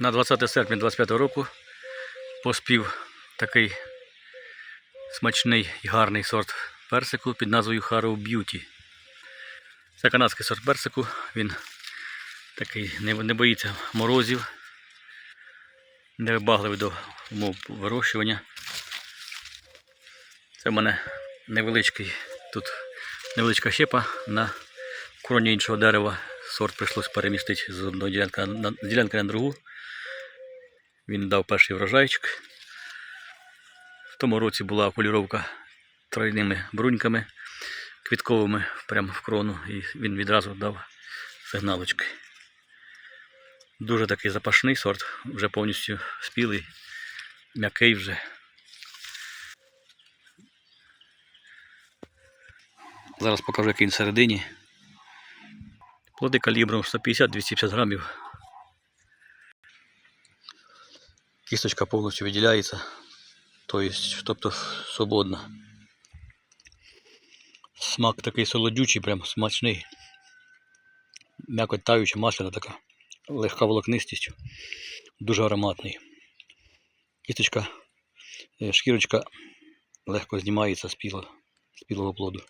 На 20 серпня 25 року поспів такий смачний і гарний сорт персику під назвою Harrow Beauty. Це канадський сорт персику, він такий не, не боїться морозів, невибагливий до умов вирощування. Це в мене невеличкий тут невеличка щепа на кроні іншого дерева. Сорт прийшлось перемістити з одної ділянки на, ділянки на другу. Він дав перший врожайчик. В тому році була окуліровка тройними бруньками квітковими прямо в крону, і він відразу дав сигналочки. Дуже такий запашний сорт, вже повністю спілий, м'який вже. Зараз покажу, який він всередині. Плоди калібром 150-250 грамів. Кісточка повністю виділяється, тобто, тобто свободна. Смак такий солодючий, прям смачний. М'якоть таюча, масляна така, легка волокнистість, дуже ароматний. Кісточка, е, шкірочка легко знімається з піла, з пілого плоду.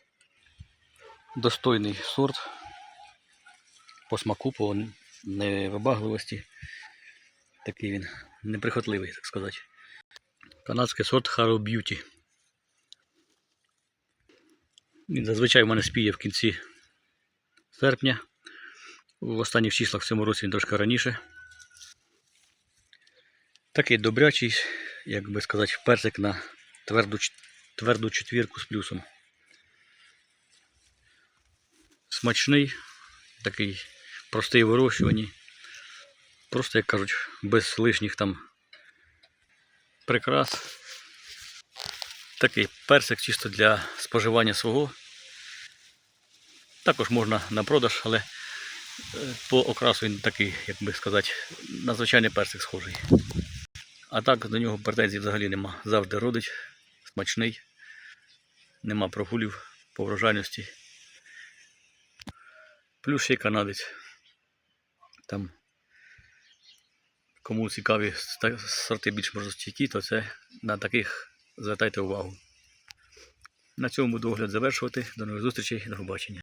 Достойний сорт по смаку, по невибагливості. Такий він неприхотливий, так сказати. Канадський сорт Harrow Beauty. Він зазвичай в мене спіє в кінці серпня. В останніх числах в цьому році він трошки раніше. Такий добрячий, як би сказати, персик на тверду, тверду четвірку з плюсом. Смачний, такий простий в вирощуванні. Просто, як кажуть, без лишніх там прикрас. Такий персик чисто для споживання свого. Також можна на продаж, але е, по окрасу він такий, як би сказати, на звичайний персик схожий. А так до нього претензій взагалі нема. Завжди родить, смачний, нема прогулів по врожайності. Плюс ще й канадець. Там кому цікаві сорти більш морозостійкі, то це на таких звертайте увагу. На цьому буду огляд завершувати. До нових зустрічей, до побачення.